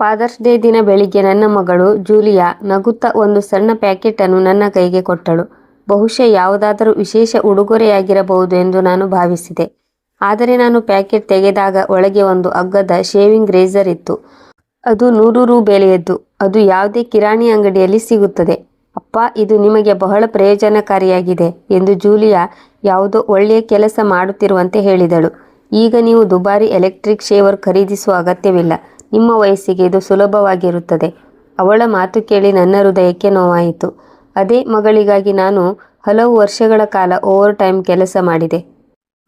Fathers day ದಿನ ಬೆಳಿಗ್ಗೆ ನನ್ನ ಮಗಳು ಜೂಲಿಯಾ ನಗುತ್ತಾ ಒಂದು ಸಣ್ಣ ಪ್ಯಾಕೆಟ್ ಅನ್ನು ನನ್ನ ಕೈಗೆ ಕೊಟ್ಟಳು. ಬಹುಶಃ ಯಾವುದಾದರೂ ವಿಶೇಷ ಉಡುಗೊರೆಯಾಗಿರಬಹುದು ಎಂದು ನಾನು ಭಾವಿಸಿದೆ. ಆದರೆ ನಾನು ಪ್ಯಾಕೆಟ್ ತೆಗೆದಾಗ ಒಳಗೆ ಒಂದು ಅಗ್ಗದ ಶೇವಿಂಗ್ ರೇಸರ್ ಇತ್ತು. ಅದು ನೂರು ರೂ ಬೆಲೆಯದ್ದು. ಅದು ಯಾವುದೇ ಕಿರಾಣಿ ಅಂಗಡಿಯಲ್ಲಿ ಸಿಗುತ್ತದೆ. ಅಪ್ಪ, ಇದು ನಿಮಗೆ ಬಹಳ ಪ್ರಯೋಜನಕಾರಿಯಾಗಿದೆ ಎಂದು ಜೂಲಿಯಾ ಯಾವುದೋ ಒಳ್ಳೆಯ ಕೆಲಸ ಮಾಡುತ್ತಿರುವಂತೆ ಹೇಳಿದಳು. ಈಗ ನೀವು ದುಬಾರಿ ಎಲೆಕ್ಟ್ರಿಕ್ ಶೇವರ್ ಖರೀದಿಸುವ ಅಗತ್ಯವಿಲ್ಲ. ನಿಮ್ಮ ವಯಸ್ಸಿಗೆ ಇದು ಸುಲಭವಾಗಿರುತ್ತದೆ. ಅವಳ ಮಾತು ಕೇಳಿ ನನ್ನ ಹೃದಯಕ್ಕೆ ನೋವಾಯಿತು. ಅದೇ ಮಗಳಿಗಾಗಿ ನಾನು ಹಲವು ವರ್ಷಗಳ ಕಾಲ ಓವರ್ ಟೈಮ್ ಕೆಲಸ ಮಾಡಿದೆ.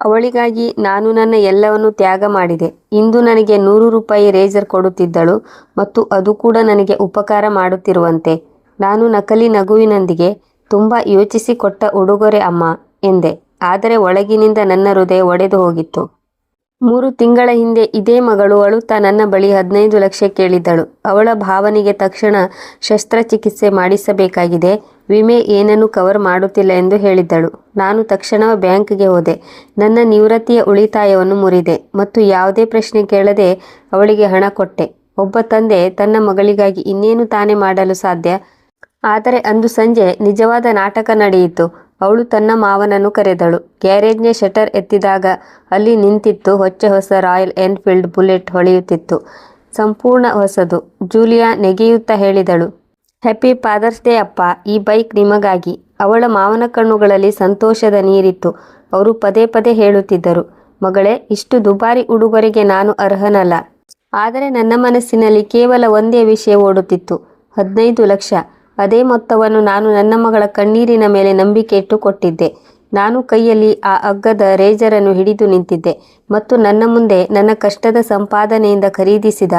ಅವಳಿಗಾಗಿ ನಾನು ನನ್ನ ಎಲ್ಲವನ್ನು ತ್ಯಾಗ ಮಾಡಿದೆ. ಇಂದು ನನಗೆ ನೂರು ರೂಪಾಯಿ ರೇಜರ್ ಕೊಡುತ್ತಿದ್ದಳು ಮತ್ತು ಅದು ಕೂಡ ನನಗೆ ಉಪಕಾರ ಮಾಡುತ್ತಿರುವಂತೆ. ನಾನು ನಕಲಿ ನಗುವಿನೊಂದಿಗೆ ತುಂಬ ಯೋಚಿಸಿ ಕೊಟ್ಟ ಉಡುಗೊರೆ ಅಮ್ಮ, ಎಂದೆ. ಆದರೆ ಒಳಗಿನಿಂದ ನನ್ನ ಹೃದಯ ಒಡೆದು ಹೋಗಿತ್ತು. ಮೂರು ತಿಂಗಳ ಹಿಂದೆ ಇದೇ ಮಗಳು ಅಳುತ್ತಾ ನನ್ನ ಬಳಿ ಹದಿನೈದು ಲಕ್ಷ ಕೇಳಿದ್ದಳು. ಅವಳ ಭಾವನೆಗೆ ತಕ್ಷಣ ಶಸ್ತ್ರಚಿಕಿತ್ಸೆ ಮಾಡಿಸಬೇಕಾಗಿದೆ. ವಿಮೆ ಏನನ್ನು ಕವರ್ ಮಾಡುತ್ತಿಲ್ಲ ಎಂದು ಹೇಳಿದ್ದಳು. ನಾನು ತಕ್ಷಣ ಬ್ಯಾಂಕ್ಗೆ ಹೋದೆ. ನನ್ನ ನಿವೃತ್ತಿಯ ಉಳಿತಾಯವನ್ನು ಮುರಿದೆ ಮತ್ತು ಯಾವುದೇ ಪ್ರಶ್ನೆ ಕೇಳದೆ ಅವಳಿಗೆ ಹಣ ಕೊಟ್ಟೆ. ಒಬ್ಬ ತಂದೆ ತನ್ನ ಮಗಳಿಗಾಗಿ ಇನ್ನೇನು ತಾನೇ ಮಾಡಲು ಸಾಧ್ಯ? ಆದರೆ ಅಂದು ಸಂಜೆ ನಿಜವಾದ ನಾಟಕ ನಡೆಯಿತು. ಅವಳು ತನ್ನ ಮಾವನನ್ನು ಕರೆದಳು. ಗ್ಯಾರೇಜ್ನ ಶಟರ್ ಎತ್ತಿದಾಗ ಅಲ್ಲಿ ನಿಂತಿತ್ತು. ಹೊಚ್ಚ ಹೊಸ ರಾಯಲ್ ಎನ್ಫೀಲ್ಡ್ ಬುಲೆಟ್ ಹೊಳೆಯುತ್ತಿತ್ತು. ಸಂಪೂರ್ಣ ಹೊಸದು. ಜೂಲಿಯಾ ನೆಗೆಯುತ್ತಾ ಹೇಳಿದಳು. ಹ್ಯಾಪಿ ಫಾದರ್ಸ್ ಡೇ ಅಪ್ಪ. ಈ ಬೈಕ್ ನಿಮಗಾಗಿ. ಅವಳ ಮಾವನ ಕಣ್ಣುಗಳಲ್ಲಿ ಸಂತೋಷದ ನೀರಿತ್ತು. ಅವರು ಪದೇ ಪದೇ ಹೇಳುತ್ತಿದ್ದರು. ಮಗಳೇ, ಇಷ್ಟು ದುಬಾರಿ ಉಡುಗೊರೆಗೆ ನಾನು ಅರ್ಹನಲ್ಲ. ಆದರೆ ನನ್ನ ಮನಸ್ಸಿನಲ್ಲಿ ಕೇವಲ ಒಂದೇ ವಿಷಯ ಓಡುತ್ತಿತ್ತು. ಹದಿನೈದು ಲಕ್ಷ. ಅದೇ ಮೊತ್ತವನ್ನು ನಾನು ನನ್ನ ಮಗಳ ಕಣ್ಣೀರಿನ ಮೇಲೆ ನಂಬಿಕೆ ಇಟ್ಟು ಕೊಟ್ಟಿದ್ದೆ ನಾನು ಕೈಯಲ್ಲಿ ಆ ಅಗ್ಗದ ರೇಜರನ್ನು ಹಿಡಿದು ನಿಂತಿದ್ದೆ ಮತ್ತು ನನ್ನ ಮುಂದೆ ನನ್ನ ಕಷ್ಟದ ಸಂಪಾದನೆಯಿಂದ ಖರೀದಿಸಿದ,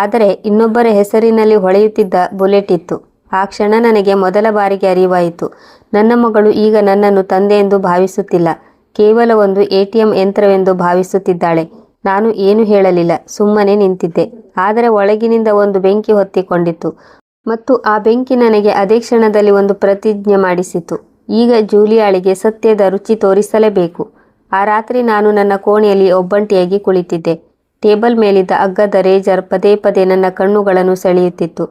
ಆದರೆ ಇನ್ನೊಬ್ಬರ ಹೆಸರಿನಲ್ಲಿ ಹೊಳೆಯುತ್ತಿದ್ದ ಬುಲೆಟ್ ಇತ್ತು. ಆ ಕ್ಷಣ ನನಗೆ ಮೊದಲ ಬಾರಿಗೆ ಅರಿವಾಯಿತು. ನನ್ನ ಮಗಳು ಈಗ ನನ್ನನ್ನು ತಂದೆ ಎಂದು ಭಾವಿಸುತ್ತಿಲ್ಲ. ಕೇವಲ ಒಂದು ಎ ಟಿ ಎಂ ಯಂತ್ರವೆಂದು ಭಾವಿಸುತ್ತಿದ್ದಾಳೆ. ನಾನು ಏನು ಹೇಳಲಿಲ್ಲ, ಸುಮ್ಮನೆ ನಿಂತಿದ್ದೆ. ಆದರೆ ಒಳಗಿನಿಂದ ಒಂದು ಬೆಂಕಿ ಹೊತ್ತಿಕೊಂಡಿತ್ತು. ಮತ್ತು ಆ ಬೆಂಕಿ ನನಗೆ ಅದೇ ಕ್ಷಣದಲ್ಲಿ ಒಂದು ಪ್ರತಿಜ್ಞೆ ಮಾಡಿಸಿತು. ಈಗ ಜೂಲಿಯಾಳಿಗೆ ಸತ್ಯದ ರುಚಿ ತೋರಿಸಲೇಬೇಕು. ಆ ರಾತ್ರಿ ನಾನು ನನ್ನ ಕೋಣೆಯಲ್ಲಿ ಒಬ್ಬಂಟಿಯಾಗಿ ಕುಳಿತಿದ್ದೆ. ಟೇಬಲ್ ಮೇಲಿದ್ದ ಅಗ್ಗದ ರೇಜರ್ ಪದೇ ಪದೇ ನನ್ನ ಕಣ್ಣುಗಳನ್ನು ಸೆಳೆಯುತ್ತಿತ್ತು.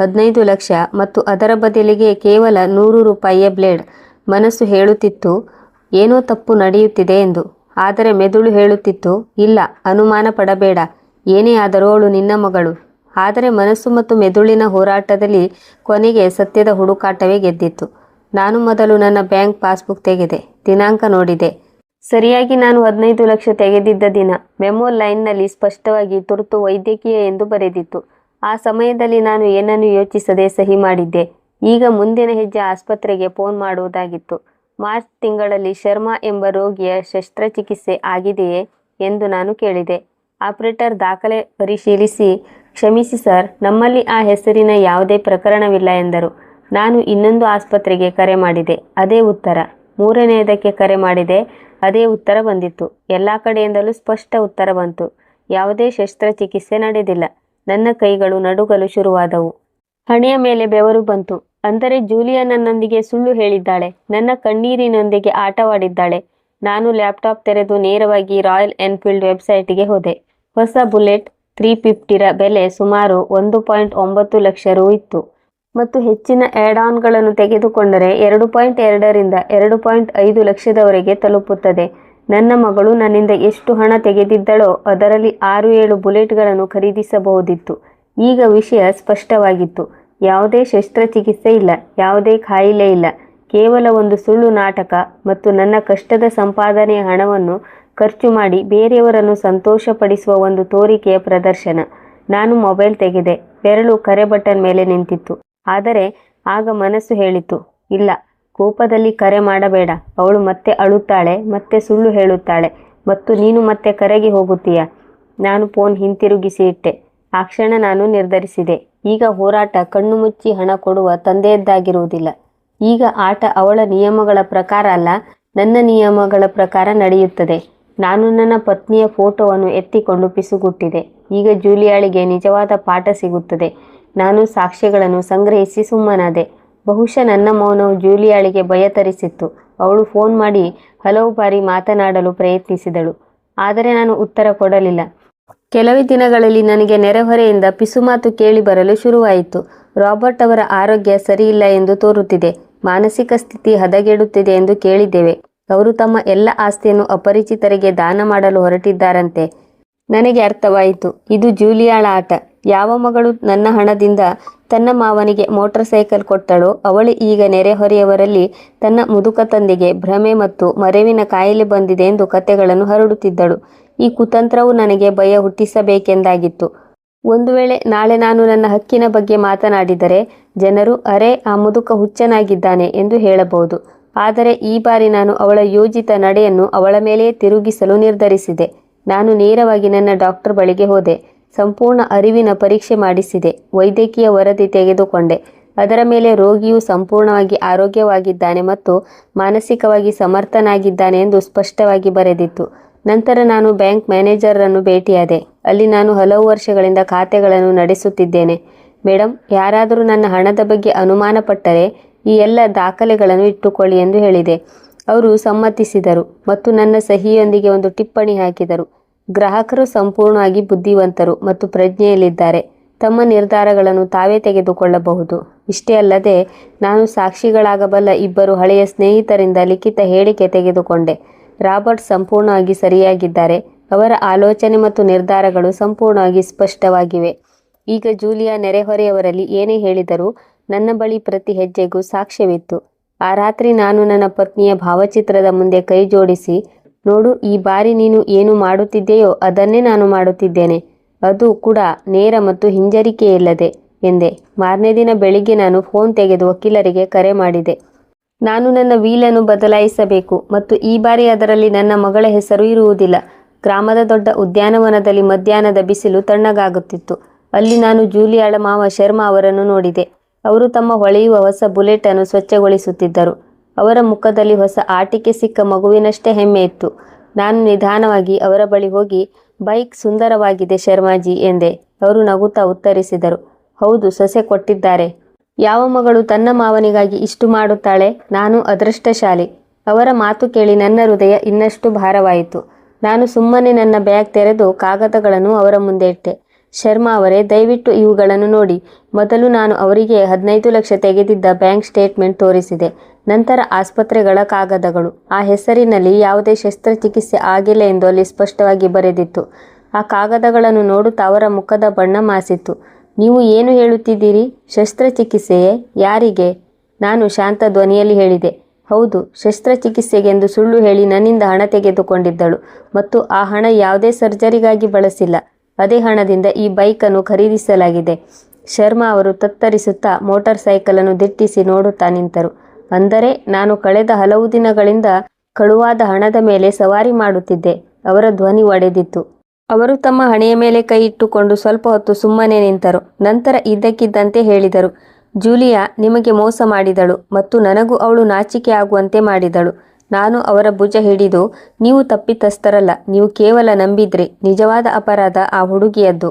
ಹದಿನೈದು ಲಕ್ಷ ಮತ್ತು ಅದರ ಬದಲಿಗೆ ಕೇವಲ ನೂರು ರೂಪಾಯಿಯ ಬ್ಲೇಡ್. ಮನಸ್ಸು ಹೇಳುತ್ತಿತ್ತು, ಏನೋ ತಪ್ಪು ನಡೆಯುತ್ತಿದೆ ಎಂದು. ಆದರೆ ಮೆದುಳು ಹೇಳುತ್ತಿತ್ತು, ಇಲ್ಲ, ಅನುಮಾನ ಪಡಬೇಡ. ಏನೇ ಆದರೂ ಅವಳು ನಿನ್ನ ಮಗಳು. ಆದರೆ ಮನಸ್ಸು ಮತ್ತು ಮೆದುಳಿನ ಹೋರಾಟದಲ್ಲಿ ಕೊನೆಗೆ ಸತ್ಯದ ಹುಡುಕಾಟವೇ ಗೆದ್ದಿತ್ತು. ನಾನು ಮೊದಲು ನನ್ನ ಬ್ಯಾಂಕ್ ಪಾಸ್ಬುಕ್ ತೆಗೆದೆ, ದಿನಾಂಕ ನೋಡಿದೆ. ಸರಿಯಾಗಿ ನಾನು ಹದಿನೈದು ಲಕ್ಷ ತೆಗೆದಿದ್ದ ದಿನ, ಮೆಮೊ ಲೈನ್ನಲ್ಲಿ ಸ್ಪಷ್ಟವಾಗಿ ತುರ್ತು ವೈದ್ಯಕೀಯ ಎಂದು ಬರೆದಿತ್ತು. ಆ ಸಮಯದಲ್ಲಿ ನಾನು ಏನನ್ನು ಯೋಚಿಸದೆ ಸಹಿ ಮಾಡಿದ್ದೆ. ಈಗ ಮುಂದಿನ ಹೆಜ್ಜೆ ಆಸ್ಪತ್ರೆಗೆ ಫೋನ್ ಮಾಡುವುದಾಗಿತ್ತು. ಮಾರ್ಚ್ ತಿಂಗಳಲ್ಲಿ ಶರ್ಮಾ ಎಂಬ ರೋಗಿಯ ಶಸ್ತ್ರಚಿಕಿತ್ಸೆ ಆಗಿದೆಯೇ ಎಂದು ನಾನು ಕೇಳಿದೆ. ಆಪರೇಟರ್ ದಾಖಲೆ ಪರಿಶೀಲಿಸಿ ಕ್ಷಮಿಸಿ ಸರ್, ನಮ್ಮಲ್ಲಿ ಆ ಹೆಸರಿನ ಯಾವುದೇ ಪ್ರಕರಣವಿಲ್ಲ ಎಂದರು. ನಾನು ಇನ್ನೊಂದು ಆಸ್ಪತ್ರೆಗೆ ಕರೆ ಮಾಡಿದೆ, ಅದೇ ಉತ್ತರ. ಮೂರನೆಯದಕ್ಕೆ ಕರೆ ಮಾಡಿದೆ, ಅದೇ ಉತ್ತರ ಬಂದಿತ್ತು. ಎಲ್ಲ ಕಡೆಯಿಂದಲೂ ಸ್ಪಷ್ಟ ಉತ್ತರ ಬಂತು. ಯಾವುದೇ ಶಸ್ತ್ರಚಿಕಿತ್ಸೆ ನಡೆದಿಲ್ಲ. ನನ್ನ ಕೈಗಳು ನಡುಗಲು ಶುರುವಾದವು. ಹಣೆಯ ಮೇಲೆ ಬೆವರು ಬಂತು. ಅಂದರೆ ಜೂಲಿಯಾ ನನ್ನೊಂದಿಗೆ ಸುಳ್ಳು ಹೇಳಿದ್ದಾಳೆ. ನನ್ನ ಕಣ್ಣೀರಿನೊಂದಿಗೆ ಆಟವಾಡಿದ್ದಾಳೆ. ನಾನು ಲ್ಯಾಪ್ಟಾಪ್ ತೆರೆದು ನೇರವಾಗಿ ರಾಯಲ್ ಎನ್ಫೀಲ್ಡ್ ವೆಬ್ಸೈಟ್ಗೆ ಹೋದೆ. ಹೊಸ ಬುಲೆಟ್ ತ್ರೀ ಫಿಫ್ಟಿರ ಬೆಲೆ ಸುಮಾರು ಒಂದು ಪಾಯಿಂಟ್ ಒಂಬತ್ತು ಲಕ್ಷ ರು ಇತ್ತು. ಮತ್ತು ಹೆಚ್ಚಿನ ಆ್ಯಡ್ ಆನ್ಗಳನ್ನು ತೆಗೆದುಕೊಂಡರೆ ಎರಡು ಪಾಯಿಂಟ್ ಎರಡರಿಂದ ಎರಡು ಪಾಯಿಂಟ್ ಐದು ಲಕ್ಷದವರೆಗೆ ತಲುಪುತ್ತದೆ. ನನ್ನ ಮಗಳು ನನ್ನಿಂದ ಎಷ್ಟು ಹಣ ತೆಗೆದಿದ್ದಳೋ ಅದರಲ್ಲಿ ಆರು ಏಳು ಬುಲೆಟ್ಗಳನ್ನು ಖರೀದಿಸಬಹುದಿತ್ತು. ಈಗ ವಿಷಯ ಸ್ಪಷ್ಟವಾಗಿತ್ತು. ಯಾವುದೇ ಶಸ್ತ್ರಚಿಕಿತ್ಸೆ ಇಲ್ಲ, ಯಾವುದೇ ಕಾಯಿಲೆ ಇಲ್ಲ. ಕೇವಲ ಒಂದು ಸುಳ್ಳು ನಾಟಕ ಮತ್ತು ನನ್ನ ಕಷ್ಟದ ಸಂಪಾದನೆಯ ಹಣವನ್ನು ಖರ್ಚು ಮಾಡಿ ಬೇರೆಯವರನ್ನು ಸಂತೋಷಪಡಿಸುವ ಒಂದು ತೋರಿಕೆಯ ಪ್ರದರ್ಶನ. ನಾನು ಮೊಬೈಲ್ ತೆಗೆದೆ, ಬೆರಳು ಕರೆ ಬಟನ್ ಮೇಲೆ ನಿಂತಿತ್ತು. ಆದರೆ ಆಗ ಮನಸ್ಸು ಹೇಳಿತು, ಇಲ್ಲ, ಕೋಪದಲ್ಲಿ ಕರೆ ಮಾಡಬೇಡ, ಅವಳು ಮತ್ತೆ ಅಳುತ್ತಾಳೆ, ಮತ್ತೆ ಸುಳ್ಳು ಹೇಳುತ್ತಾಳೆ, ಮತ್ತು ನೀನು ಮತ್ತೆ ಕರೆಗೆ ಹೋಗುತ್ತೀಯ? ನಾನು ಫೋನ್ ಹಿಂತಿರುಗಿಸಿ ಇಟ್ಟೆ, ಆ ಕ್ಷಣ ನಾನು ನಿರ್ಧರಿಸಿದೆ. ಈಗ ಹೋರಾಟ ಕಣ್ಣು ಮುಚ್ಚಿ ಹಣ ಕೊಡುವ ತಂದೆಯದ್ದಾಗಿರುವುದಿಲ್ಲ. ಈಗ ಆಟ ಅವಳ ನಿಯಮಗಳ ಪ್ರಕಾರ ಅಲ್ಲ, ನನ್ನ ನಿಯಮಗಳ ಪ್ರಕಾರ ನಡೆಯುತ್ತದೆ. ನಾನು ನನ್ನ ಪತ್ನಿಯ ಫೋಟೋವನ್ನು ಎತ್ತಿಕೊಂಡು ಪಿಸುಗುಟ್ಟಿದೆ. ಈಗ ಜೂಲಿಯಾಳಿಗೆ ನಿಜವಾದ ಪಾಠ ಸಿಗುತ್ತದೆ. ನಾನು ಸಾಕ್ಷ್ಯಗಳನ್ನು ಸಂಗ್ರಹಿಸಿ ಸುಮ್ಮನಾದೆ. ಬಹುಶಃ ನನ್ನ ಮೌನವು ಜೂಲಿಯಾಳಿಗೆ ಭಯ ತರಿಸಿತ್ತು ಅವಳು ಫೋನ್ ಮಾಡಿ ಹಲವು ಬಾರಿ ಮಾತನಾಡಲು ಪ್ರಯತ್ನಿಸಿದಳು. ಆದರೆ ನಾನು ಉತ್ತರ ಕೊಡಲಿಲ್ಲ. ಕೆಲವೇ ದಿನಗಳಲ್ಲಿ ನನಗೆ ನೆರೆಹೊರೆಯಿಂದ ಪಿಸುಮಾತು ಕೇಳಿ ಬರಲು ಶುರುವಾಯಿತು. ರಾಬರ್ಟ್ ಅವರ ಆರೋಗ್ಯ ಸರಿಯಿಲ್ಲ ಎಂದು ತೋರುತ್ತಿದೆ. ಮಾನಸಿಕ ಸ್ಥಿತಿ ಹದಗೆಡುತ್ತಿದೆ ಎಂದು ಕೇಳಿದ್ದೇವೆ. ಅವರು ತಮ್ಮ ಎಲ್ಲ ಆಸ್ತಿಯನ್ನು ಅಪರಿಚಿತರಿಗೆ ದಾನ ಮಾಡಲು ಹೊರಟಿದ್ದಾರಂತೆ. ನನಗೆ ಅರ್ಥವಾಯಿತು, ಇದು ಜೂಲಿಯಾಳ ಆಟ. ಯಾವ ಮಗಳು ನನ್ನ ಹಣದಿಂದ ತನ್ನ ಮಾವನಿಗೆ ಮೋಟಾರ್ ಸೈಕಲ್ ಕೊಟ್ಟಳೋ, ಅವಳು ಈಗ ನೆರೆಹೊರೆಯವರಲ್ಲಿ ತನ್ನ ಮುದುಕ ತಂದೆಗೆ ಭ್ರಮೆ ಮತ್ತು ಮರೆವಿನ ಕಾಯಿಲೆ ಬಂದಿದೆ ಎಂದು ಕತೆಗಳನ್ನು ಹರಡುತ್ತಿದ್ದಳು. ಈ ಕುತಂತ್ರವು ನನಗೆ ಭಯ ಹುಟ್ಟಿಸಬೇಕೆಂದಾಗಿತ್ತು. ಒಂದು ವೇಳೆ ನಾಳೆ ನಾನು ನನ್ನ ಹಕ್ಕಿನ ಬಗ್ಗೆ ಮಾತನಾಡಿದರೆ ಜನರು, ಅರೆ, ಆ ಮುದುಕ ಹುಚ್ಚನಾಗಿದ್ದಾನೆ ಎಂದು ಹೇಳಬಹುದು. ಆದರೆ ಈ ಬಾರಿ ನಾನು ಅವಳ ಯೋಜಿತ ನಡೆಯನ್ನು ಅವಳ ಮೇಲೆಯೇ ತಿರುಗಿಸಲು ನಿರ್ಧರಿಸಿದೆ. ನಾನು ನೇರವಾಗಿ ನನ್ನ ಡಾಕ್ಟರ್ ಬಳಿಗೆ ಹೋದೆ. ಸಂಪೂರ್ಣ ಅರಿವಿನ ಪರೀಕ್ಷೆ ಮಾಡಿಸಿದೆ. ವೈದ್ಯಕೀಯ ವರದಿ ತೆಗೆದುಕೊಂಡೆ. ಅದರ ಮೇಲೆ ರೋಗಿಯು ಸಂಪೂರ್ಣವಾಗಿ ಆರೋಗ್ಯವಾಗಿದ್ದಾನೆ ಮತ್ತು ಮಾನಸಿಕವಾಗಿ ಸಮರ್ಥನಾಗಿದ್ದಾನೆ ಎಂದು ಸ್ಪಷ್ಟವಾಗಿ ಬರೆದಿತ್ತು. ನಂತರ ನಾನು ಬ್ಯಾಂಕ್ ಮ್ಯಾನೇಜರನ್ನು ಭೇಟಿಯಾದೆ. ಅಲ್ಲಿ ನಾನು ಹಲವು ವರ್ಷಗಳಿಂದ ಖಾತೆಗಳನ್ನು ನಡೆಸುತ್ತಿದ್ದೇನೆ. ಮೇಡಮ್ ಯಾರಾದರೂ ನನ್ನ ಹಣದ ಬಗ್ಗೆ ಅನುಮಾನಪಟ್ಟರೆ ಈ ಎಲ್ಲ ದಾಖಲೆಗಳನ್ನು ಇಟ್ಟುಕೊಳ್ಳಿ ಎಂದು ಹೇಳಿದೆ. ಅವರು ಸಮ್ಮತಿಸಿದರು ಮತ್ತು ನನ್ನ ಸಹಿಯೊಂದಿಗೆ ಒಂದು ಟಿಪ್ಪಣಿ ಹಾಕಿದರು. ಗ್ರಾಹಕರು ಸಂಪೂರ್ಣವಾಗಿ ಬುದ್ಧಿವಂತರು ಮತ್ತು ಪ್ರಜ್ಞೆಯಲ್ಲಿದ್ದಾರೆ. ತಮ್ಮ ನಿರ್ಧಾರಗಳನ್ನು ತಾವೇ ತೆಗೆದುಕೊಳ್ಳಬಹುದು. ಇಷ್ಟೇ ಅಲ್ಲದೆ, ನಾನು ಸಾಕ್ಷಿಗಳಾಗಬಲ್ಲ ಇಬ್ಬರು ಹಳೆಯ ಸ್ನೇಹಿತರಿಂದ ಲಿಖಿತ ಹೇಳಿಕೆ ತೆಗೆದುಕೊಂಡೆ. ರಾಬರ್ಟ್ ಸಂಪೂರ್ಣವಾಗಿ ಸರಿಯಾಗಿದ್ದಾರೆ. ಅವರ ಆಲೋಚನೆ ಮತ್ತು ನಿರ್ಧಾರಗಳು ಸಂಪೂರ್ಣವಾಗಿ ಸ್ಪಷ್ಟವಾಗಿವೆ. ಈಗ ಜೂಲಿಯಾ ನೆರೆಹೊರೆಯವರಲ್ಲಿ ಏನೇ ಹೇಳಿದರೂ ನನ್ನ ಬಳಿ ಪ್ರತಿ ಹೆಜ್ಜೆಗೂ ಸಾಕ್ಷ್ಯವಿತ್ತು. ಆ ರಾತ್ರಿ ನಾನು ನನ್ನ ಪತ್ನಿಯ ಭಾವಚಿತ್ರದ ಮುಂದೆ ಕೈ ಜೋಡಿಸಿ, ನೋಡು ಈ ಬಾರಿ ನೀನು ಏನು ಮಾಡುತ್ತಿದ್ದೆಯೋ ಅದನ್ನೇ ನಾನು ಮಾಡುತ್ತಿದ್ದೇನೆ. ಅದು ಕೂಡ ನೇರ ಮತ್ತು ಹಿಂಜರಿಕೆಯಿಲ್ಲದೆ, ಎಂದೆ. ಮಾರನೇ ದಿನ ಬೆಳಿಗ್ಗೆ ನಾನು ಫೋನ್ ತೆಗೆದು ವಕೀಲರಿಗೆ ಕರೆ ಮಾಡಿದೆ. ನಾನು ನನ್ನ ವೀಲನ್ನು ಬದಲಾಯಿಸಬೇಕು ಮತ್ತು ಈ ಬಾರಿ ಅದರಲ್ಲಿ ನನ್ನ ಮಗಳ ಹೆಸರು ಇರುವುದಿಲ್ಲ. ಗ್ರಾಮದ ದೊಡ್ಡ ಉದ್ಯಾನವನದಲ್ಲಿ ಮಧ್ಯಾಹ್ನದ ಬಿಸಿಲು ತಣ್ಣಗಾಗುತ್ತಿತ್ತು. ಅಲ್ಲಿ ನಾನು ಜೂಲಿಯಾಳ ಮಾವ ಶರ್ಮಾ ಅವರನ್ನು ನೋಡಿದೆ. ಅವರು ತಮ್ಮ ಹೊಳೆಯುವ ಹೊಸ ಬುಲೆಟ್ ಅನ್ನು ಸ್ವಚ್ಛಗೊಳಿಸುತ್ತಿದ್ದರು. ಅವರ ಮುಖದಲ್ಲಿ ಹೊಸ ಆಟಿಕೆ ಸಿಕ್ಕ ಮಗುವಿನಷ್ಟೇ ಹೆಮ್ಮೆ ಇತ್ತು. ನಾನು ನಿಧಾನವಾಗಿ ಅವರ ಬಳಿ ಹೋಗಿ, ಬೈಕ್ ಸುಂದರವಾಗಿದೆ ಶರ್ಮಾಜಿ ಎಂದೆ. ಅವರು ನಗುತ್ತಾ ಉತ್ತರಿಸಿದರು. ಹೌದು, ಸೊಸೆ ಕೊಟ್ಟಿದ್ದಾರೆ. ಯಾವ ಮಗಳು ತನ್ನ ಮಾವನಿಗಾಗಿ ಇಷ್ಟು ಮಾಡುತ್ತಾಳೆ? ನಾನು ಅದೃಷ್ಟಶಾಲಿ. ಅವರ ಮಾತು ಕೇಳಿ ನನ್ನ ಹೃದಯ ಇನ್ನಷ್ಟು ಭಾರವಾಯಿತು. ನಾನು ಸುಮ್ಮನೆ ನನ್ನ ಬ್ಯಾಗ್ ತೆರೆದು ಕಾಗದಗಳನ್ನು ಅವರ ಮುಂದೆ ಇಟ್ಟೆ. ಶರ್ಮಾ ಅವರೇ, ದಯವಿಟ್ಟು ಇವುಗಳನ್ನು ನೋಡಿ. ಮೊದಲು ನಾನು ಅವರಿಗೆ ಹದಿನೈದು ಲಕ್ಷ ತೆಗೆದಿದ್ದ ಬ್ಯಾಂಕ್ ಸ್ಟೇಟ್ಮೆಂಟ್ ತೋರಿಸಿದೆ. ನಂತರ ಆಸ್ಪತ್ರೆಗಳ ಕಾಗದಗಳು. ಆ ಹೆಸರಿನಲ್ಲಿ ಯಾವುದೇ ಶಸ್ತ್ರಚಿಕಿತ್ಸೆ ಆಗಿಲ್ಲ ಎಂದು ಅಲ್ಲಿ ಸ್ಪಷ್ಟವಾಗಿ ಬರೆದಿತ್ತು. ಆ ಕಾಗದಗಳನ್ನು ನೋಡುತ್ತಾ ಅವರ ಮುಖದ ಬಣ್ಣ ಮಾಸಿತ್ತು. ನೀವು ಏನು ಹೇಳುತ್ತಿದ್ದೀರಿ? ಶಸ್ತ್ರಚಿಕಿತ್ಸೆಯೇ? ಯಾರಿಗೆ? ನಾನು ಶಾಂತ ಧ್ವನಿಯಲ್ಲಿ ಹೇಳಿದೆ. ಹೌದು, ಶಸ್ತ್ರಚಿಕಿತ್ಸೆಗೆಂದು ಸುಳ್ಳು ಹೇಳಿ ನನ್ನಿಂದ ಹಣ ತೆಗೆದುಕೊಂಡಿದ್ದಳು ಮತ್ತು ಆ ಹಣ ಯಾವುದೇ ಸರ್ಜರಿಗಾಗಿ ಬಳಸಿಲ್ಲ. ಅದೇ ಹಣದಿಂದ ಈ ಬೈಕನ್ನು ಖರೀದಿಸಲಾಗಿದೆ. ಶರ್ಮಾ ಅವರು ತತ್ತರಿಸುತ್ತಾ ಮೋಟಾರ್ ಸೈಕಲನ್ನು ದಿಟ್ಟಿಸಿ ನೋಡುತ್ತಾ ನಿಂತರು. ಅಂದರೆ, ನಾನು ಕಳೆದ ಹಲವು ದಿನಗಳಿಂದ ಕಳುವಾದ ಹಣದ ಮೇಲೆ ಸವಾರಿ ಮಾಡುತ್ತಿದ್ದೆ. ಅವರ ಧ್ವನಿ ಒಡೆದಿತ್ತು. ಅವರು ತಮ್ಮ ಹಣೆಯ ಮೇಲೆ ಕೈ ಇಟ್ಟುಕೊಂಡು ಸ್ವಲ್ಪ ಹೊತ್ತು ಸುಮ್ಮನೆ ನಿಂತರು. ನಂತರ ಇದ್ದಕ್ಕಿದ್ದಂತೆ ಹೇಳಿದರು, ಜೂಲಿಯಾ, ನಿಮಗೆ ಮೋಸ ಮಾಡಿದಳು ಮತ್ತು ನನಗೂ ಅವಳು ನಾಚಿಕೆ ಆಗುವಂತೆ ಮಾಡಿದಳು. ನಾನು ಅವರ ಭುಜ ಹಿಡಿದು, ನೀವು ತಪ್ಪಿತಸ್ಥರಲ್ಲ, ನೀವು ಕೇವಲ ನಂಬಿದ್ರಿ, ನಿಜವಾದ ಅಪರಾಧ ಆ ಹುಡುಗಿಯದ್ದು.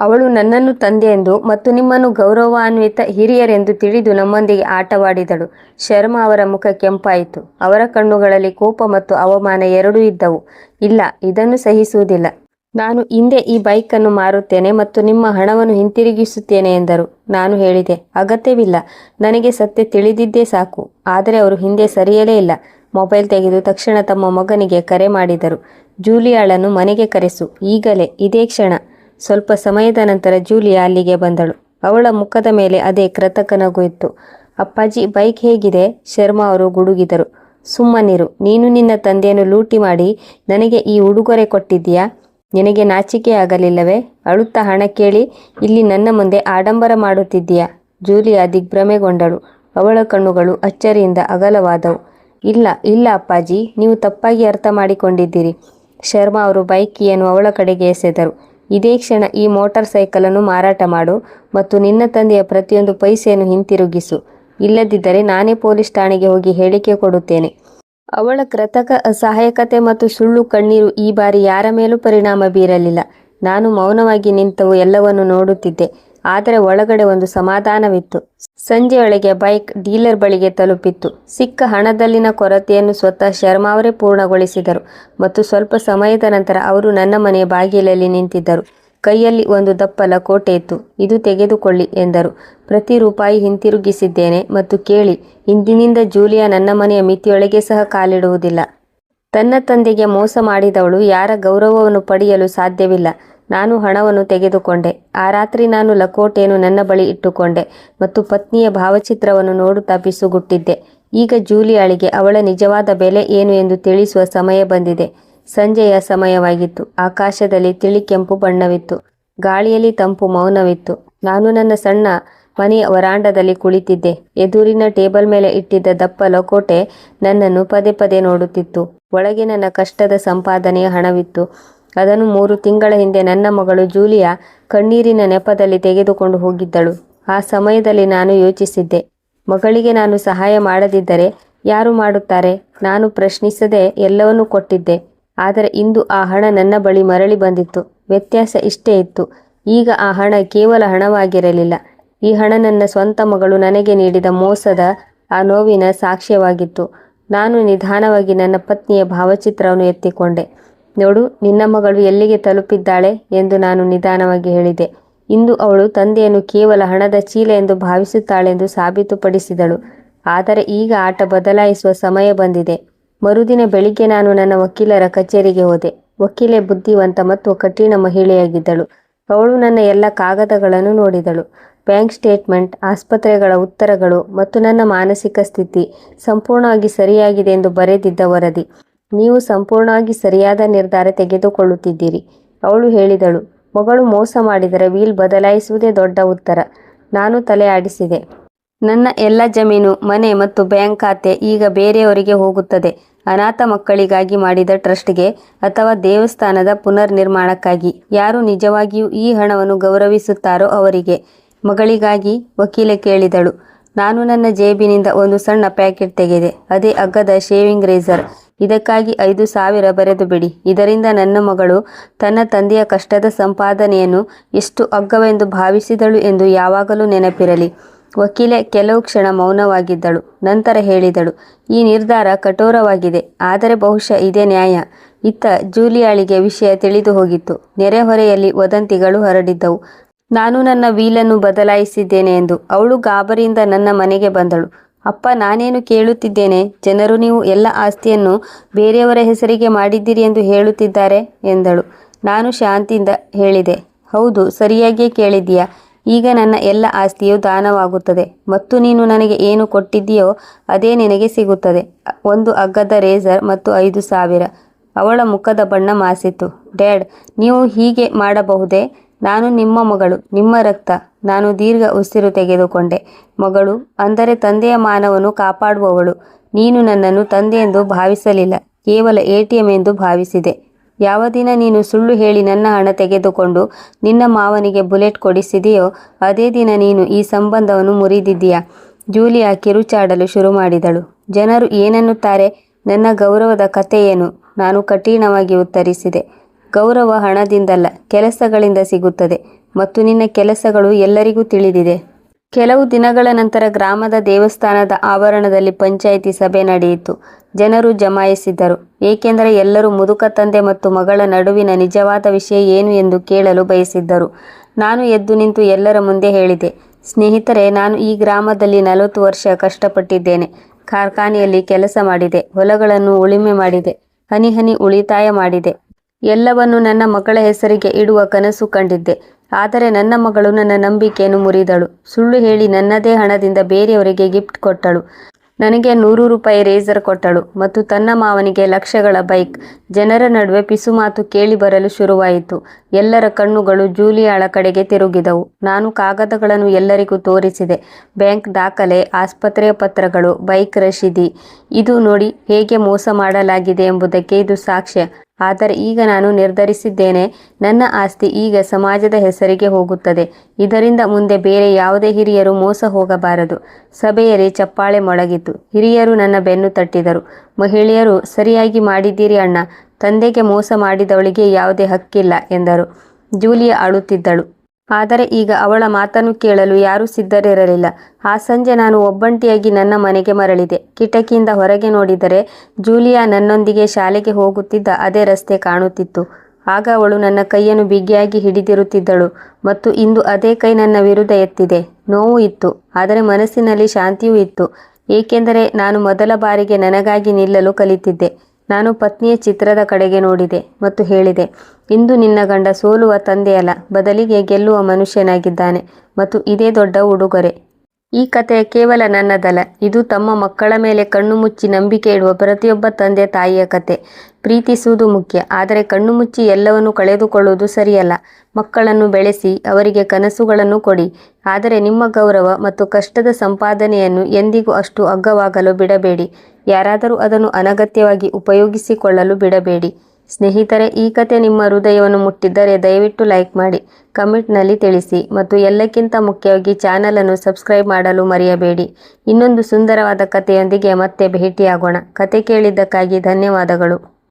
ಅವಳು ನನ್ನನ್ನು ತಂದೆಯೆಂದು ಮತ್ತು ನಿಮ್ಮನ್ನು ಗೌರವಾನ್ವಿತ ಹಿರಿಯರೆಂದು ತಿಳಿದು ನಮ್ಮೊಂದಿಗೆ ಆಟವಾಡಿದಳು. ಶರ್ಮಾ ಅವರ ಮುಖ ಕೆಂಪಾಯಿತು. ಅವರ ಕಣ್ಣುಗಳಲ್ಲಿ ಕೋಪ ಮತ್ತು ಅವಮಾನ ಎರಡೂ ಇದ್ದವು. ಇಲ್ಲ, ಇದನ್ನು ಸಹಿಸುವುದಿಲ್ಲ. ನಾನು ಹಿಂದೆ ಈ ಬೈಕನ್ನು ಮಾರುತ್ತೇನೆ ಮತ್ತು ನಿಮ್ಮ ಹಣವನ್ನು ಹಿಂತಿರುಗಿಸುತ್ತೇನೆ ಎಂದರು. ನಾನು ಹೇಳಿದೆ, ಅಗತ್ಯವಿಲ್ಲ. ನನಗೆ ಸತ್ಯ ತಿಳಿದಿದ್ದೇ ಸಾಕು. ಆದರೆ ಅವರು ಹಿಂದೆ ಸರಿಯಲೇ ಇಲ್ಲ. ಮೊಬೈಲ್ ತೆಗೆದು ತಕ್ಷಣ ತಮ್ಮ ಮಗನಿಗೆ ಕರೆ ಮಾಡಿದರು. ಜೂಲಿಯಾಳನ್ನು ಮನೆಗೆ ಕರೆಸು. ಈಗಲೇ, ಇದೇ ಕ್ಷಣ. ಸ್ವಲ್ಪ ಸಮಯದ ನಂತರ ಜೂಲಿಯಾ ಅಲ್ಲಿಗೆ ಬಂದಳು. ಅವಳ ಮುಖದ ಮೇಲೆ ಅದೇ ಕೃತಕ ನಗು ಇತ್ತು. ಅಪ್ಪಾಜಿ, ಬೈಕ್ ಹೇಗಿದೆ? ಶರ್ಮಾ ಅವರು ಗುಡುಗಿದರು. ಸುಮ್ಮನಿರು. ನೀನು ನಿನ್ನ ತಂದೆಯನ್ನು ಲೂಟಿ ಮಾಡಿ ನನಗೆ ಈ ಉಡುಗೊರೆ ಕೊಟ್ಟಿದ್ದೀಯಾ? ನಿನಗೆ ನಾಚಿಕೆ ಆಗಲಿಲ್ಲವೇ? ಅಳುತ್ತಾ ಹಣ ಕೇಳಿ, ಇಲ್ಲಿ ನನ್ನ ಮುಂದೆ ಆಡಂಬರ ಮಾಡುತ್ತಿದ್ದೀಯಾ? ಜೂಲಿಯಾ ದಿಗ್ಭ್ರಮೆಗೊಂಡಳು. ಅವಳ ಕಣ್ಣುಗಳು ಅಚ್ಚರಿಯಿಂದ ಅಗಲವಾದವು. ಇಲ್ಲ ಇಲ್ಲ ಅಪ್ಪಾಜಿ, ನೀವು ತಪ್ಪಾಗಿ ಅರ್ಥ ಮಾಡಿಕೊಂಡಿದ್ದೀರಿ. ಶರ್ಮಾ ಅವರು ಬೈಕ್ ಕೀಯನ್ನು ಅವಳ ಕಡೆಗೆ ಎಸೆದರು. ಇದೇ ಕ್ಷಣ ಈ ಮೋಟಾರ್ ಸೈಕಲನ್ನು ಮಾರಾಟ ಮಾಡು ಮತ್ತು ನಿನ್ನ ತಂದೆಯ ಪ್ರತಿಯೊಂದು ಪೈಸೆಯನ್ನು ಹಿಂತಿರುಗಿಸು. ಇಲ್ಲದಿದ್ದರೆ ನಾನೇ ಪೊಲೀಸ್ ಠಾಣೆಗೆ ಹೋಗಿ ಹೇಳಿಕೆ ಕೊಡುತ್ತೇನೆ. ಅವಳ ಕೃತಕ ಅಸಹಾಯಕತೆ ಮತ್ತು ಸುಳ್ಳು ಕಣ್ಣೀರು ಈ ಬಾರಿ ಯಾರ ಮೇಲೂ ಪರಿಣಾಮ ಬೀರಲಿಲ್ಲ. ನಾನು ಮೌನವಾಗಿ ನಿಂತವು ಎಲ್ಲವನ್ನು ನೋಡುತ್ತಿದ್ದೆ. ಆದರೆ ಒಳಗಡೆ ಒಂದು ಸಮಾಧಾನವಿತ್ತು. ಸಂಜೆಯೊಳಗೆ ಬೈಕ್ ಡೀಲರ್ ಬಳಿಗೆ ತಲುಪಿತ್ತು. ಸಿಕ್ಕ ಹಣದಲ್ಲಿನ ಕೊರತೆಯನ್ನು ಸ್ವತಃ ಶರ್ಮಾ ಅವರೇ ಪೂರ್ಣಗೊಳಿಸಿದರು ಮತ್ತು ಸ್ವಲ್ಪ ಸಮಯದ ನಂತರ ಅವರು ನನ್ನ ಮನೆಯ ಬಾಗಿಲಲ್ಲಿ ನಿಂತಿದ್ದರು. ಕೈಯಲ್ಲಿ ಒಂದು ದಪ್ಪ ಲಕೋಟೆ ಇತ್ತು ಇದು ತೆಗೆದುಕೊಳ್ಳಿ ಎಂದರು. ಪ್ರತಿ ರೂಪಾಯಿ ಹಿಂತಿರುಗಿಸಿದ್ದೇನೆ ಮತ್ತು ಕೇಳಿ, ಇಂದಿನಿಂದ ಜೂಲಿಯಾ ನನ್ನ ಮನೆಯ ಮಿತಿಯೊಳಗೆ ಸಹ ಕಾಲಿಡುವುದಿಲ್ಲ. ತನ್ನ ತಂದೆಗೆ ಮೋಸ ಮಾಡಿದವಳು ಯಾರ ಗೌರವವನ್ನು ಪಡೆಯಲು ಸಾಧ್ಯವಿಲ್ಲ. ನಾನು ಹಣವನ್ನು ತೆಗೆದುಕೊಂಡೆ. ಆ ರಾತ್ರಿ ನಾನು ಲಕೋಟೆಯನ್ನು ನನ್ನ ಬಳಿ ಇಟ್ಟುಕೊಂಡೆ ಮತ್ತು ಪತ್ನಿಯ ಭಾವಚಿತ್ರವನ್ನು ನೋಡುತ್ತಾ ಪಿಸುಗುಟ್ಟಿದ್ದೆ ಈಗ ಜೂಲಿಯಾಳಿಗೆ ಅವಳ ನಿಜವಾದ ಬೆಲೆ ಏನು ಎಂದು ತಿಳಿಸುವ ಸಮಯ ಬಂದಿದೆ. ಸಂಜೆಯ ಸಮಯವಾಗಿತ್ತು. ಆಕಾಶದಲ್ಲಿ ತಿಳಿ ಕೆಂಪು ಬಣ್ಣವಿತ್ತು. ಗಾಳಿಯಲ್ಲಿ ತಂಪು ಮೌನವಿತ್ತು. ನಾನು ನನ್ನ ಸಣ್ಣ ಮನೆಯ ವರಾಂಡದಲ್ಲಿ ಕುಳಿತಿದ್ದೆ. ಎದುರಿನ ಟೇಬಲ್ ಮೇಲೆ ಇಟ್ಟಿದ್ದ ದಪ್ಪ ಲಕೋಟೆ ನನ್ನನ್ನು ಪದೇ ಪದೇ ನೋಡುತ್ತಿತ್ತು. ಒಳಗೆ ನನ್ನ ಕಷ್ಟದ ಸಂಪಾದನೆಯ ಹಣವಿತ್ತು. ಅದನ್ನು ಮೂರು ತಿಂಗಳ ಹಿಂದೆ ನನ್ನ ಮಗಳು ಜೂಲಿಯಾ ಕಣ್ಣೀರಿನ ನೆಪದಲ್ಲಿ ತೆಗೆದುಕೊಂಡು ಹೋಗಿದ್ದಳು. ಆ ಸಮಯದಲ್ಲಿ ನಾನು ಯೋಚಿಸಿದ್ದೆ. ಮಗಳಿಗೆ ನಾನು ಸಹಾಯ ಮಾಡದಿದ್ದರೆ ಯಾರು ಮಾಡುತ್ತಾರೆ? ನಾನು ಪ್ರಶ್ನಿಸದೆ ಎಲ್ಲವನ್ನೂ ಕೊಟ್ಟಿದ್ದೆ. ಆದರೆ ಇಂದು ಆ ಹಣ ನನ್ನ ಬಳಿ ಮರಳಿ ಬಂದಿತ್ತು. ವ್ಯತ್ಯಾಸ ಇಷ್ಟೇ ಇತ್ತು. ಈಗ ಆ ಹಣ ಕೇವಲ ಹಣವಾಗಿರಲಿಲ್ಲ. ಈ ಹಣ ನನ್ನ ಸ್ವಂತ ಮಗಳು ನನಗೆ ನೀಡಿದ ಮೋಸದ ಆ ನೋವಿನ ಸಾಕ್ಷ್ಯವಾಗಿತ್ತು. ನಾನು ನಿಧಾನವಾಗಿ ನನ್ನ ಪತ್ನಿಯ ಭಾವಚಿತ್ರವನ್ನು ಎತ್ತಿಕೊಂಡೆ. ನೋಡು, ನಿನ್ನ ಮಗಳು ಎಲ್ಲಿಗೆ ತಲುಪಿದ್ದಾಳೆ ಎಂದು ನಾನು ನಿಧಾನವಾಗಿ ಹೇಳಿದೆ. ಇಂದು ಅವಳು ತಂದೆಯನ್ನು ಕೇವಲ ಹಣದ ಚೀಲ ಎಂದು ಭಾವಿಸುತ್ತಾಳೆಂದು ಸಾಬೀತುಪಡಿಸಿದಳು. ಆದರೆ ಈಗ ಆಟ ಬದಲಾಯಿಸುವ ಸಮಯ ಬಂದಿದೆ. ಮರುದಿನ ಬೆಳಿಗ್ಗೆ ನಾನು ನನ್ನ ವಕೀಲರ ಕಚೇರಿಗೆ ಹೋದೆ. ವಕೀಲೆ ಬುದ್ಧಿವಂತ ಮತ್ತು ಕಠಿಣ ಮಹಿಳೆಯಾಗಿದ್ದಳು. ಅವಳು ನನ್ನ ಎಲ್ಲ ಕಾಗದಗಳನ್ನು ನೋಡಿದಳು. ಬ್ಯಾಂಕ್ ಸ್ಟೇಟ್ಮೆಂಟ್, ಆಸ್ಪತ್ರೆಗಳ ಉತ್ತರಗಳು ಮತ್ತು ನನ್ನ ಮಾನಸಿಕ ಸ್ಥಿತಿ ಸಂಪೂರ್ಣವಾಗಿ ಸರಿಯಾಗಿದೆ ಎಂದು ಬರೆದಿದ್ದ ವರದಿ. ನೀವು ಸಂಪೂರ್ಣವಾಗಿ ಸರಿಯಾದ ನಿರ್ಧಾರ ತೆಗೆದುಕೊಳ್ಳುತ್ತಿದ್ದೀರಿ. ಅವಳು ಹೇಳಿದಳು, ಮಗಳು ಮೋಸ ಮಾಡಿದರೆ ವೀಲ್ ಬದಲಾಯಿಸುವುದೇ ದೊಡ್ಡ ಉತ್ತರ. ನಾನು ತಲೆ ಆಡಿಸಿದೆ. ನನ್ನ ಎಲ್ಲ ಜಮೀನು, ಮನೆ ಮತ್ತು ಬ್ಯಾಂಕ್ ಖಾತೆ ಈಗ ಬೇರೆಯವರಿಗೆ ಹೋಗುತ್ತದೆ. ಅನಾಥ ಮಕ್ಕಳಿಗಾಗಿ ಮಾಡಿದ ಟ್ರಸ್ಟ್ಗೆ ಅಥವಾ ದೇವಸ್ಥಾನದ ಪುನರ್ ನಿರ್ಮಾಣಕ್ಕಾಗಿ ಯಾರು ನಿಜವಾಗಿಯೂ ಈ ಹಣವನ್ನು ಗೌರವಿಸುತ್ತಾರೋ ಅವರಿಗೆ. ಮಗಳಿಗಾಗಿ ವಕೀಲೆ ಕೇಳಿದಳು, ನಾನು ನನ್ನ ಜೇಬಿನಿಂದ ಒಂದು ಸಣ್ಣ ಪ್ಯಾಕೆಟ್ ತೆಗೆದೆ. ಅದೇ ಅಗ್ಗದ ಶೇವಿಂಗ್ ರೇಸರ್. ಇದಕ್ಕಾಗಿ ಐದು ಸಾವಿರ ಬರೆದು ಬಿಡಿ. ಇದರಿಂದ ನನ್ನ ಮಗಳು ತನ್ನ ತಂದೆಯ ಕಷ್ಟದ ಸಂಪಾದನೆಯನ್ನು ಎಷ್ಟು ಅಗ್ಗವೆಂದು ಭಾವಿಸಿದಳು ಎಂದು ಯಾವಾಗಲೂ ನೆನಪಿರಲಿ. ವಕೀಲೆ ಕೆಲವು ಕ್ಷಣ ಮೌನವಾಗಿದ್ದಳು, ನಂತರ ಹೇಳಿದಳು, ಈ ನಿರ್ಧಾರ ಕಠೋರವಾಗಿದೆ, ಆದರೆ ಬಹುಶಃ ಇದೇ ನ್ಯಾಯ ಇತ್ತ ಜೂಲಿಯಾಳಿಗೆ ವಿಷಯ ತಿಳಿದು ಹೋಗಿತ್ತು. ನೆರೆಹೊರೆಯಲ್ಲಿ ವದಂತಿಗಳು ಹರಡಿದ್ದವು. ನಾನು ನನ್ನ ವೀಲನ್ನು ಬದಲಾಯಿಸಿದ್ದೇನೆ ಎಂದು ಅವಳು ಗಾಬರಿಯಿಂದ ನನ್ನ ಮನೆಗೆ ಬಂದಳು. ಅಪ್ಪ, ನಾನೇನು ಕೇಳುತ್ತಿದ್ದೇನೆ? ಜನರು ನೀವು ಎಲ್ಲ ಆಸ್ತಿಯನ್ನು ಬೇರೆಯವರ ಹೆಸರಿಗೆ ಮಾಡಿದ್ದೀರಿ ಎಂದು ಹೇಳುತ್ತಿದ್ದಾರೆ ಎಂದಳು. ನಾನು ಶಾಂತಿಯಿಂದ ಹೇಳಿದೆ. ಹೌದು, ಸರಿಯಾಗಿಯೇ ಕೇಳಿದ್ದೀಯಾ. ಈಗ ನನ್ನ ಎಲ್ಲ ಆಸ್ತಿಯು ದಾನವಾಗುತ್ತದೆ. ಮತ್ತು ನೀನು ನನಗೆ ಏನು ಕೊಟ್ಟಿದ್ದೀಯೋ ಅದೇ ನಿನಗೆ ಸಿಗುತ್ತದೆ. ಒಂದು ಅಗ್ಗದ ರೇಸರ್ ಮತ್ತು ಐದು ಸಾವಿರ. ಅವಳ ಮುಖದ ಬಣ್ಣ ಮಾಸಿತು. ಡ್ಯಾಡ್, ನೀವು ಹೀಗೆ ಮಾಡಬಹುದೇ? ನಾನು ನಿಮ್ಮ ಮಗಳು, ನಿಮ್ಮ ರಕ್ತ. ನಾನು ದೀರ್ಘ ಉಸಿರು ತೆಗೆದುಕೊಂಡೆ. ಮಗಳು, ಅಂದರೆ ತಂದೆಯ ಮಾನವನ್ನು ಕಾಪಾಡುವವಳು. ನೀನು ನನ್ನನ್ನು ತಂದೆಯೆಂದು ಭಾವಿಸಲಿಲ್ಲ. ಕೇವಲ ಎ ಟಿ ಎಂ ಎಂದು ಭಾವಿಸಿದೆ. ಯಾವ ದಿನ ನೀನು ಸುಳ್ಳು ಹೇಳಿ ನನ್ನ ಹಣ ತೆಗೆದುಕೊಂಡು ನಿನ್ನ ಮಾವನಿಗೆ ಬುಲೆಟ್ ಕೊಡಿಸಿದೆಯೋ, ಅದೇ ದಿನ ನೀನು ಈ ಸಂಬಂಧವನ್ನು ಮುರಿದಿದ್ದೀಯಾ? ಜೂಲಿಯಾ ಕಿರುಚಾಡಲು ಶುರು ಮಾಡಿದಳು. ಜನರು ಏನನ್ನುತ್ತಾರೆ? ನನ್ನ ಗೌರವದ ಕಥೆ ಏನು ನಾನು ಕಠಿಣವಾಗಿ ಉತ್ತರಿಸಿದೆ. ಗೌರವ ಹಣದಿಂದಲ್ಲ ಕೆಲಸಗಳಿಂದ ಸಿಗುತ್ತದೆ. ಮತ್ತು ನಿನ್ನ ಕೆಲಸಗಳು ಎಲ್ಲರಿಗೂ ತಿಳಿದಿದೆ. ಕೆಲವು ದಿನಗಳ ನಂತರ ಗ್ರಾಮದ ದೇವಸ್ಥಾನದ ಆವರಣದಲ್ಲಿ ಪಂಚಾಯಿತಿ ಸಭೆ ನಡೆಯಿತು. ಜನರು ಜಮಾಯಿಸಿದ್ದರು. ಏಕೆಂದರೆ ಎಲ್ಲರೂ ಮುದುಕ ತಂದೆ ಮತ್ತು ಮಗಳ ನಡುವಿನ ನಿಜವಾದ ವಿಷಯ ಏನು ಎಂದು ಕೇಳಲು ಬಯಸಿದ್ದರು. ನಾನು ಎದ್ದು ನಿಂತು ಎಲ್ಲರ ಮುಂದೆ ಹೇಳಿದೆ, ಸ್ನೇಹಿತರೆ, ನಾನು ಈ ಗ್ರಾಮದಲ್ಲಿ ನಲವತ್ತು ವರ್ಷ ಕಷ್ಟಪಟ್ಟಿದ್ದೇನೆ. ಕಾರ್ಖಾನೆಯಲ್ಲಿ ಕೆಲಸ ಮಾಡಿದೆ, ಹೊಲಗಳನ್ನು ಉಳುಮೆ ಮಾಡಿದೆ, ಹನಿ ಉಳಿತಾಯ ಮಾಡಿದೆ. ಎಲ್ಲವನ್ನು ನನ್ನ ಮಗಳ ಹೆಸರಿಗೆ ಇಡುವ ಕನಸು ಕಂಡಿದ್ದೆ. ಆದರೆ ನನ್ನ ಮಗಳು ನನ್ನ ನಂಬಿಕೆಯನ್ನು ಮುರಿದಳು. ಸುಳ್ಳು ಹೇಳಿ ನನ್ನದೇ ಹಣದಿಂದ ಬೇರೆಯವರಿಗೆ ಗಿಫ್ಟ್ ಕೊಟ್ಟಳು. ನನಗೆ ನೂರು ರೂಪಾಯಿ ರೇಸರ್ ಕೊಟ್ಟಳು ಮತ್ತು ತನ್ನ ಮಾವನಿಗೆ ಲಕ್ಷಗಳ ಬೈಕ್. ಜನರ ನಡುವೆ ಪಿಸುಮಾತು ಕೇಳಿ ಬರಲು ಶುರುವಾಯಿತು. ಎಲ್ಲರ ಕಣ್ಣುಗಳು ಜೂಲಿಯಾಳ ಕಡೆಗೆ ತಿರುಗಿದವು. ನಾನು ಕಾಗದಗಳನ್ನು ಎಲ್ಲರಿಗೂ ತೋರಿಸಿದೆ. ಬ್ಯಾಂಕ್ ದಾಖಲೆ, ಆಸ್ಪತ್ರೆಯ ಪತ್ರಗಳು, ಬೈಕ್ ರಶೀದಿ. ಇದು ನೋಡಿ ಹೇಗೆ ಮೋಸ ಮಾಡಲಾಗಿದೆ ಎಂಬುದಕ್ಕೆ ಇದು ಸಾಕ್ಷ್ಯ. ಆದರೆ ಈಗ ನಾನು ನಿರ್ಧರಿಸಿದ್ದೇನೆ. ನನ್ನ ಆಸ್ತಿ ಈಗ ಸಮಾಜದ ಹೆಸರಿಗೆ ಹೋಗುತ್ತದೆ. ಇದರಿಂದ ಮುಂದೆ ಬೇರೆ ಯಾವುದೇ ಹಿರಿಯರು ಮೋಸ ಹೋಗಬಾರದು. ಸಭೆಯಲ್ಲಿ ಚಪ್ಪಾಳೆ ಮೊಳಗಿತು. ಹಿರಿಯರು ನನ್ನ ಬೆನ್ನು ತಟ್ಟಿದರು. ಮಹಿಳೆಯರು, ಸರಿಯಾಗಿ ಮಾಡಿದ್ದೀರಿ ಅಣ್ಣ. ತಂದೆಗೆ ಮೋಸ ಮಾಡಿದವಳಿಗೆ ಯಾವುದೇ ಹಕ್ಕಿಲ್ಲ ಎಂದರು. ಜೂಲಿಯಾ ಅಳುತ್ತಿದ್ದಳು. ಆದರೆ ಈಗ ಅವಳ ಮಾತನ್ನು ಕೇಳಲು ಯಾರೂ ಸಿದ್ಧರಿರಲಿಲ್ಲ. ಆ ಸಂಜೆ ನಾನು ಒಬ್ಬಂಟಿಯಾಗಿ ನನ್ನ ಮನೆಗೆ ಮರಳಿದೆ. ಕಿಟಕಿಯಿಂದ ಹೊರಗೆ ನೋಡಿದರೆ ಜೂಲಿಯಾ ನನ್ನೊಂದಿಗೆ ಶಾಲೆಗೆ ಹೋಗುತ್ತಿದ್ದ ಅದೇ ರಸ್ತೆ ಕಾಣುತ್ತಿತ್ತು. ಆಗ ಅವಳು ನನ್ನ ಕೈಯನ್ನು ಬಿಗಿಯಾಗಿ ಹಿಡಿದಿರುತ್ತಿದ್ದಳು ಮತ್ತು ಇಂದು ಅದೇ ಕೈ ನನ್ನ ವಿರುದ್ಧ ಎತ್ತಿದೆ. ನೋವು ಇತ್ತು, ಆದರೆ ಮನಸ್ಸಿನಲ್ಲಿ ಶಾಂತಿಯೂ ಇತ್ತು. ಏಕೆಂದರೆ ನಾನು ಮೊದಲ ಬಾರಿಗೆ ನನಗಾಗಿ ನಿಲ್ಲಲು ಕಲಿತಿದ್ದೆ. ನಾನು ಪತ್ನಿಯ ಚಿತ್ರದ ಕಡೆಗೆ ನೋಡಿದೆ ಮತ್ತು ಹೇಳಿದೆ ಇಂದು ನಿನ್ನ ಗಂಡ ಸೋಲುವ ತಂದೆಯಲ್ಲ ಬದಲಿಗೆ ಗೆಲ್ಲುವ ಮನುಷ್ಯನಾಗಿದ್ದಾನೆ ಮತ್ತು ಇದೇ ದೊಡ್ಡ ಉಡುಗೊರೆ. ಈ ಕಥೆ ಕೇವಲ ನನ್ನದಲ್ಲ, ಇದು ತಮ್ಮ ಮಕ್ಕಳ ಮೇಲೆ ಕಣ್ಣು ಮುಚ್ಚಿ ನಂಬಿಕೆ ಇಡುವ ಪ್ರತಿಯೊಬ್ಬ ತಂದೆ ತಾಯಿಯ ಕತೆ ಪ್ರೀತಿಸುವುದು ಮುಖ್ಯ, ಆದರೆ ಕಣ್ಣು ಮುಚ್ಚಿ ಎಲ್ಲವನ್ನು ಕಳೆದುಕೊಳ್ಳುವುದು ಸರಿಯಲ್ಲ. ಮಕ್ಕಳನ್ನು ಬೆಳೆಸಿ, ಅವರಿಗೆ ಕನಸುಗಳನ್ನು ಕೊಡಿ, ಆದರೆ ನಿಮ್ಮ ಗೌರವ ಮತ್ತು ಕಷ್ಟದ ಸಂಪಾದನೆಯನ್ನು ಎಂದಿಗೂ ಅಷ್ಟು ಅಗ್ಗವಾಗಲು ಬಿಡಬೇಡಿ. ಯಾರಾದರೂ ಅದನ್ನು ಅನಗತ್ಯವಾಗಿ ಉಪಯೋಗಿಸಿಕೊಳ್ಳಲು ಬಿಡಬೇಡಿ. ಸ್ನೇಹಿತರೆ, ಈ ಕತೆ ನಿಮ್ಮ ಹೃದಯವನ್ನು ಮುಟ್ಟಿದ್ದರೆ ದಯವಿಟ್ಟು ಲೈಕ್ ಮಾಡಿ, ಕಮೆಂಟ್ನಲ್ಲಿ ತಿಳಿಸಿ ಮತ್ತು ಎಲ್ಲಕ್ಕಿಂತ ಮುಖ್ಯವಾಗಿ ಚಾನಲನ್ನು ಸಬ್ಸ್ಕ್ರೈಬ್ ಮಾಡಲು ಮರೆಯಬೇಡಿ. ಇನ್ನೊಂದು ಸುಂದರವಾದ ಕಥೆಯೊಂದಿಗೆ ಮತ್ತೆ ಭೇಟಿಯಾಗೋಣ. ಕತೆ ಕೇಳಿದ್ದಕ್ಕಾಗಿ ಧನ್ಯವಾದಗಳು.